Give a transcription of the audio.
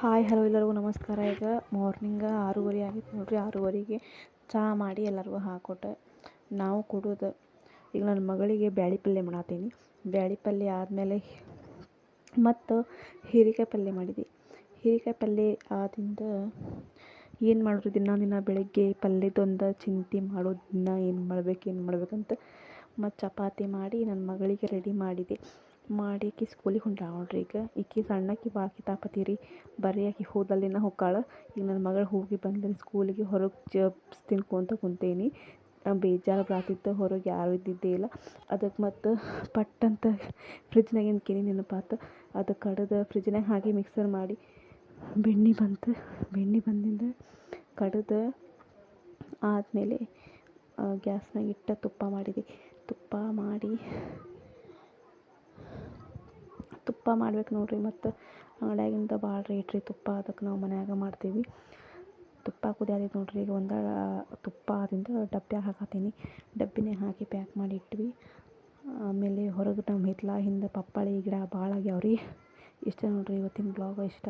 Hi, hello ಎಲ್ಲರಿಗೂ ನಮಸ್ಕಾರ. ಈಗ ಮಾರ್ನಿಂಗ ಆರೂವರೆ ಆಗಿತ್ತು ನೋಡ್ರಿ. ಆರೂವರೆಗೆ ಚಹಾ ಮಾಡಿ ಎಲ್ಲರಿಗೂ ಹಾಕೊಟ್ಟೆ. ನಾವು ಕೊಡೋದು, ಈಗ ನನ್ನ ಮಗಳಿಗೆ ಬ್ಯಾಳಿ ಪಲ್ಯ ಮಾಡತ್ತೀನಿ ಬ್ಯಾಳಿ ಪಲ್ಯ ಆದಮೇಲೆ ಮತ್ತು ಹೀರೆಕಾಯಿ ಪಲ್ಯ ಮಾಡಿದ್ವಿ. ಹೀರೆಕಾಯಿ ಪಲ್ಯ ಆದಿಂದ ಏನು ಮಾಡೋದು? ದಿನ ದಿನ ಬೆಳಗ್ಗೆ ಪಲ್ಯದೊಂದು ಚಿಂತೆ ಮಾಡೋದು ದಿನ ಏನು ಮಾಡ್ಬೇಕು, ಏನು ಮಾಡ್ಬೇಕಂತ ಮತ್ತು ಚಪಾತಿ ಮಾಡಿ ನನ್ನ ಮಗಳಿಗೆ ರೆಡಿ ಮಾಡಿದೆ. ಮಾಡಿ ಆಕಿ ಸ್ಕೂಲಿಗೆ ಹೊಂಟಾಳ ನೋಡ್ರಿ ಈಗ. ಈಕಿ ಸಣ್ಣಾಕಿ ಭಾಳ ತಾಪತ್ತೀರಿ ಬರೀ ಆಕಿ ಹೋದಲ್ಲಿನ ಹೊಕ್ಕಾಳ. ಈಗ ನನ್ನ ಮಗಳು ಹೋಗಿ ಬಂದ ಸ್ಕೂಲಿಗೆ ಹೊರಗೆ ಚಿಪ್ಸ್ ತಿನ್ಕೊತ ಕುಂತೇನಿ. ಬೇಜಾರು ಬರಾತಿತ್ತು. ಹೊರಗೆ ಯಾರೂ ಇದ್ದಿದ್ದೇ ಇಲ್ಲ. ಅದಕ್ಕೆ ಮತ್ತು ಪಟ್ಟಂತ ಫ್ರಿಜ್ನಾಗಿಂದ ಕೆನೆ ನೆನಪಾತು. ಅದು ಕಡದ ಫ್ರಿಜ್ನಾಗ ಹಾಕಿ ಮಿಕ್ಸರ್ ಮಾಡಿ ಬೆಣ್ಣೆ ಬಂತು. ಬೆಣ್ಣೆ ಬಂದಿಂದ ಕಡದ ಆದಮೇಲೆ ಗ್ಯಾಸ್ನಾಗ ಇಟ್ಟ ತುಪ್ಪ ಮಾಡಿದೆ. ತುಪ್ಪ ಮಾಡಿ. ತುಪ್ಪ ಮಾಡ್ಬೇಕು ನೋಡ್ರಿ, ಮತ್ತು ಅಂಗಡ್ಯಾಗಿಂದ ಭಾಳ ರೇಟ್ ರೀ ತುಪ್ಪ ಅದಕ್ಕೆ ನಾವು ಮನ್ಯಾಗ ಮಾಡ್ತೀವಿ. ತುಪ್ಪ ಕುದಿಯಾದಿತ್ತು ನೋಡ್ರಿ, ಈಗ ಒಂದು ತುಪ್ಪ ಆದಿಂದ ಡಬ್ಬ್ಯಾಗ ಹಾಕತ್ತೀನಿ ಡಬ್ಬಿನೇ ಹಾಕಿ ಪ್ಯಾಕ್ ಮಾಡಿ ಇಟ್ವಿ. ಆಮೇಲೆ ಹೊರಗೆ ನಮ್ಮ ಹಿತ್ಲ ಹಿಂದೆ ಪಪ್ಪಾಳಿ ಗಿಡ ಭಾಳ ಆಗ್ಯಾವ ರೀ ಇಷ್ಟ ನೋಡ್ರಿ ಇವತ್ತಿನ ಬ್ಲಾಗ್ ಇಷ್ಟ